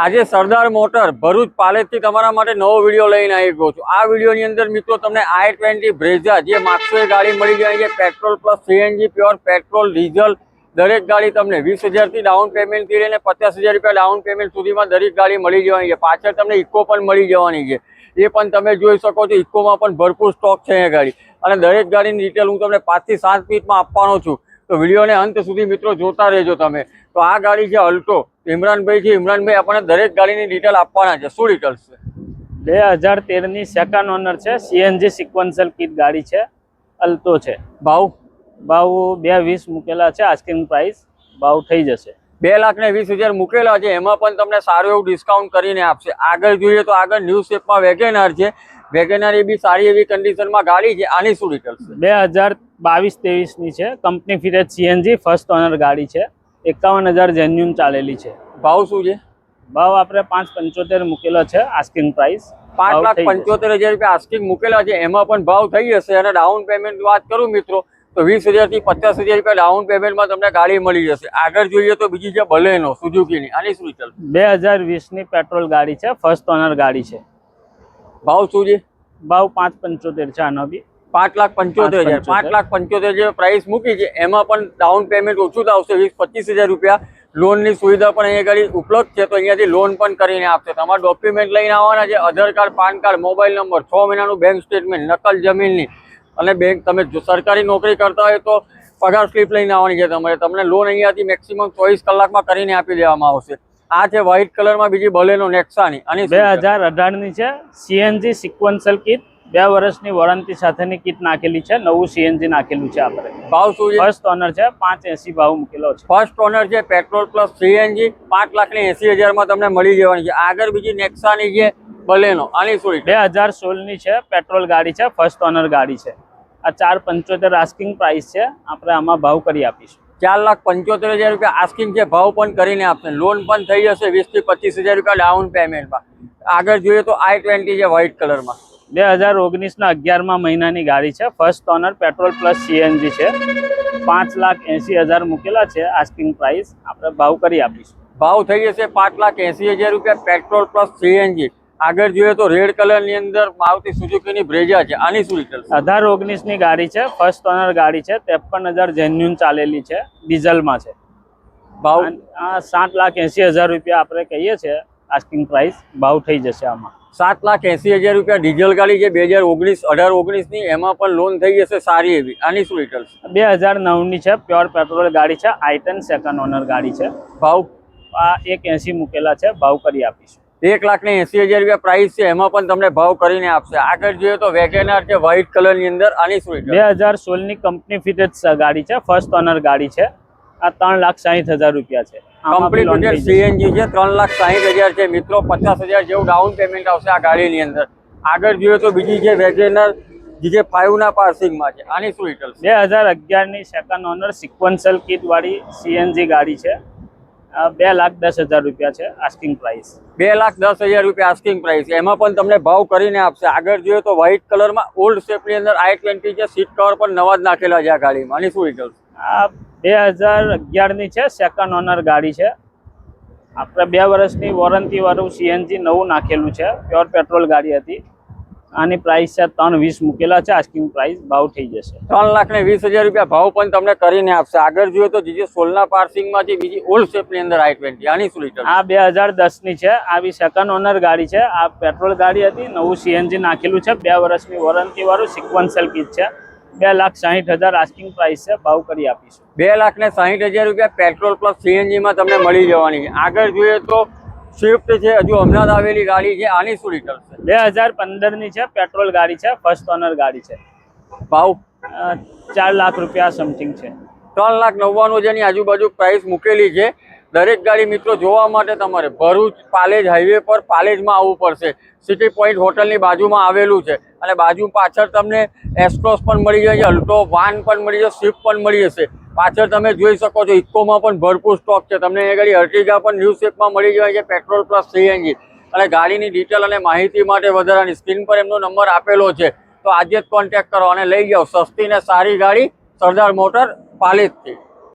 આજે સરદાર મોટર ભરૂચ પાલેજથી તમારા માટે નવો વીડિયો લઈને આવી ગયો છું. આ વિડીયોની અંદર મિત્રો તમને આઈ ટ્વેન્ટી બ્રેઝા જે માગશો એ ગાડી મળી જાય છે. Petrol plus CNG, pure petrol, diesel, દરેક ગાડી તમને વીસ હજારથી ડાઉન પેમેન્ટથી લઈને પચાસ હજાર રૂપિયા ડાઉન પેમેન્ટ સુધીમાં દરેક ગાડી મળી જવાની છે. પાછળ તમને ઇકો પણ મળી જવાની છે. એ પણ તમે જોઈ શકો છો. ઇકોમાં પણ ભરપૂર સ્ટોક છે એ ગાડી. અને દરેક ગાડીની ડિટેલ હું તમને પાંચથી સાત મિનિટમાં આપવાનો છું. તો વિડીયોને અંત સુધી મિત્રો જોતા રહેજો તમે. તો આ ગાડી છે અલ્ટો. ઇમરાનભાઈ છે ઇમરાનભાઈ આપણને દરેક ગાડીની ડિટેલ આપવાના છે. શું ડિટેલ્સ છે? બે હજાર તેરની સેકન્ડ ઓનર છે. સીએનજી સિક્વન્સલ કિટ ગાડી છે. અલ્ટો છે. ભાવ? ભાવ બે વીસ મૂકેલા છે. આસ્કિંગ પ્રાઇસ ભાવ થઈ જશે. બે લાખ ને વીસ હજાર મૂકેલા છે. એમાં પણ તમને સારું એવું ડિસ્કાઉન્ટ કરીને આપશે. આગળ જોઈએ તો આગળ ન્યૂ શેપમાં વેગેનાર છે. વેગેનાર એ બી સારી એવી કન્ડિશનમાં ગાડી છે. આની શું ડિટેલ્સ છે? બે હજાર બાવીસ ત્રેવીસની છે. કંપની ફિરેજ સીએનજી ફર્સ્ટ ઓનર ગાડી છે. એકાવન હજાર જેન્યુન ચાલેલી છે. ભાવ શું છે? ભાવ આપણે પાંચ પંચોતેર મૂકેલો છે આસ્કિંગ પ્રાઇસ પાંચ લાખ પંચોતેર હજાર રૂપિયા આસ્કિંગ મૂકેલા છે એમાં પણ ભાવ થઈ જશે અને ડાઉન પેમેન્ટ વાત કરું મિત્રો તો વીસ હજારથી પચાસ હજાર રૂપિયા ડાઉન પેમેન્ટમાં તમને ગાડી મળી જશે. આગળ જોઈએ તો બીજી છે બલેનો સુઝુકીની આની શું ચાલ બે હજાર વીસની પેટ્રોલ ગાડી છે ફર્સ્ટ ઓનર ગાડી છે. ભાવ શું છે? ભાવ પાંચ પંચોતેર છે આનો બી. પાંચ લાખ પંચોતેર હજાર. પાંચ લાખ પંચોતેર જે પ્રાઇસ મૂકી છે એમાં પણ ડાઉન પેમેન્ટ ઓછું આવશે વીસ પચીસ હજાર રૂપિયા. લોનની સુવિધા પણ અહીંયા આગળ ઉપલબ્ધ છે તો અહીંયાથી લોન પણ કરીને આપશે. તમારા ડોક્યુમેન્ટ લઈને આવવાના છે Aadhaar card PAN card mobile number છ મહિનાનું બેંક સ્ટેટમેન્ટ નકલ જમીનની. અને બેંક તમે જો સરકારી નોકરી કરતા હોય તો પગાર સ્લીપ લઈને આવવાની છે તમારે. તમને લોન અહીંયાથી મેક્સિમમ ચોવીસ કલાકમાં કરીને આપી દેવામાં આવશે. આ છે વ્હાઇટ કલરમાં બીજી બલેનો નેક્સાની. અને બે હજાર અઢારની છે સીએનજી સિક્વન્સલ કિટ બે વર્ષની વોરંટી સાથેની કિટ નાખેલી છે નવું સીએનજી નાખેલું છે આપણે. ભાવ શું છે? ફર્સ્ટ ઓનર છે પાંચ એસી ભાવ મૂકેલો છે. ફર્સ્ટ ઓનર છે પેટ્રોલ પ્લસ સીએનજી પાંચ લાખ ને એસી હજારમાં તમને મળી જવાની છે. આગળ બીજી નેક્સાની છે બલેનો આની શું બે હજાર સોળની છે પેટ્રોલ ગાડી છે ફર્સ્ટ ઓનર ગાડી છે. આ ચાર પંચોતેર આસ્કિંગ પ્રાઇસ છે આપણે આમાં ભાવ કરી આપીશું. ચાર લાખ પંચોતેર હજાર રૂપિયા આસ્કિંગ છે ભાવ પણ કરીને આપશે. લોન પણ થઈ જશે વીસથી પચીસ હજાર રૂપિયા ડાઉન પેમેન્ટમાં આગળ જોઈએ તો આઈ ટ્વેન્ટી છે વ્હાઇટ કલરમાં બે હજાર ઓગણીસના અગિયારમાં મહિનાની ગાડી છે. First owner petrol plus CNG છે. પાંચ લાખ એંસી હજાર મૂકેલા છે. આસ્કિંગ પ્રાઇસ આપણે ભાવ કરી આપીશું. ભાવ થઈ જશે પાંચ લાખ એંસી હજાર રૂપિયા પેટ્રોલ પ્લસ સીએનજી આગળ જોઈએ તો રેડ કલરની અંદર મારુતિ સુઝુકીની બ્રેજા છે. આની શું ડિટેલ અઢાર ઓગણીસની ગાડી છે. ફર્સ્ટ ઓનર ગાડી છે. ત્રેપન હજાર જેન્યુન ચાલેલી છે. ડીઝલમાં છે. ભાવ? આ સાત લાખ એંસી હજાર રૂપિયા આપણે કહીએ છીએ. આસ્કિંગ પ્રાઇસ ભાવ થઈ જશે આમાં. સાત લાખ એસી હજાર રૂપિયા ડીઝલ ગાડી છે બે હજાર ઓગણીસ અઢાર ઓગણીસની એમાં પણ લોન થઈ જશે સારી એવી. આની શું ડિટેલ બે હજાર નવની છે પ્યોર પેટ્રોલ ગાડી છે આઈટન સેકન્ડ ઓનર ગાડી છે. ભાવ? આ એક એંસી મૂકેલા છે ભાવ કરી આપીશું. એક લાખ ને એસી હજાર રૂપિયા પ્રાઇસ છે એમાં પણ તમને ભાવ કરીને આપશે. આગળ જોઈએ તો વેગેનાર છે વ્હાઇટ કલરની અંદર. આની શું બે હજાર સોળની કંપની ફિટેડ ગાડી છે ફર્સ્ટ ઓનર ગાડી છે. આ ત્રણ લાખ સાહીઠ હજાર રૂપિયા છે. કમ્પ્લીટ સીએનજી છે ત્રણ લાખ સાહીઠ હજાર છે. મિત્રો પચાસ હજાર જેવું ડાઉન પેમેન્ટ આવશે આ ગાડીની અંદર. આગળ જોઈએ તો બીજી છે વેગેનર જે ફાઈવ ના પાર્સિંગમાં છે આની શું ડિટેલ બે હજાર અગિયારની સેકન્ડ ઓનર સિક્વન્સલ કિટ વાળી સીએનજી ગાડી છે. આ બે લાખ દસ હજાર રૂપિયા છે આસ્કિંગ પ્રાઇસ બે લાખ દસ હજાર રૂપિયા આસ્કિંગ પ્રાઇસ એમાં પણ તમને ભાવ કરીને આપશે. આગળ જોઈએ તો વ્હાઇટ કલરમાં ઓલ્ડ શેપની અંદર આઈ ટ્વેન્ટી છે સીટ કવર પણ નવા જ નાખેલા છે આ ગાડીમાં. આની શું આ બે હજાર અગિયારની છે સેકન્ડ ઓનર ગાડી છે. આપણે બે વર્ષની વોરંટીવાળું સીએનજી નવું નાખેલું છે પ્યોર પેટ્રોલ ગાડી હતી. આની પ્રાઇસ છે ત્રણ વીસ મૂકેલા છે આસ્કિંગ પ્રાઇસ ભાવ થઈ જશે. ત્રણ લાખ ને વીસ હજાર રૂપિયા ભાવ પણ તમને કરીને આપશે. આગળ જોઈએ તો જે સોલના પાર્સિંગમાંથી બીજી ઓલ્ડ શેપની અંદર આઈ ટ્વેન્ટી આની શું લીટર આ બે હજાર દસની છે આ બી સેકન્ડ ઓનર ગાડી છે. આ પેટ્રોલ ગાડી હતી નવું સીએનજી નાખેલું છે બે વર્ષની વોરંટીવાળું સિક્વન્સલ કીટ છે. બે લાખ સાહીઠ હજાર આસ્કિંગ પ્રાઇસ છે ભાવ કરી આપીશું. બે લાખ ને સાહીઠ હજાર રૂપિયા પેટ્રોલ પ્લસ સીએનજીમાં તમને મળી જવાની છે. આગળ જોઈએ તો સ્વિફ્ટ છે હજુ હમણાં આવેલી ગાડી છે આની શું ડિટેલ છે? બે હજાર પંદરની છે પેટ્રોલ ગાડી છે ફર્સ્ટ ઓનર ગાડી છે. ભાવ? ચાર લાખ રૂપિયા સમથિંગ છે. ત્રણ લાખ નવ્વાણું જેની આજુબાજુ પ્રાઇસ મૂકેલી છે. દરેક ગાડી મિત્રો જોવા માટે તમારે ભરૂચ પાલેજ હાઈવે પર પાલેજમાં આવવું પડશે. સિટી પોઈન્ટ હોટલની બાજુમાં આવેલું છે. અને બાજુ પાછળ તમને એસ્ટ્રોસ પણ મળી જશે અલ્ટો વાન પણ મળી જશે સ્વિફ્ટ પણ મળી જશે. પાછળ તમે જોઈ શકો છો, ઇકોમાં પણ ભરપૂર સ્ટોક છે. તમને એ ગાડી અર્ટિગા પણ ન્યૂ શેપમાં મળી જાય છે પેટ્રોલ પ્લસ સીએનજી અને ગાડીની ડિટેલ અને માહિતી માટે વધારાની સ્ક્રીન પર એમનો નંબર આપેલો છે. તો આજે જ કોન્ટેક્ટ કરો અને લઈ જાઓ. સસ્તી ને સારી ગાડી, સરદાર મોટર, પાલેજથી.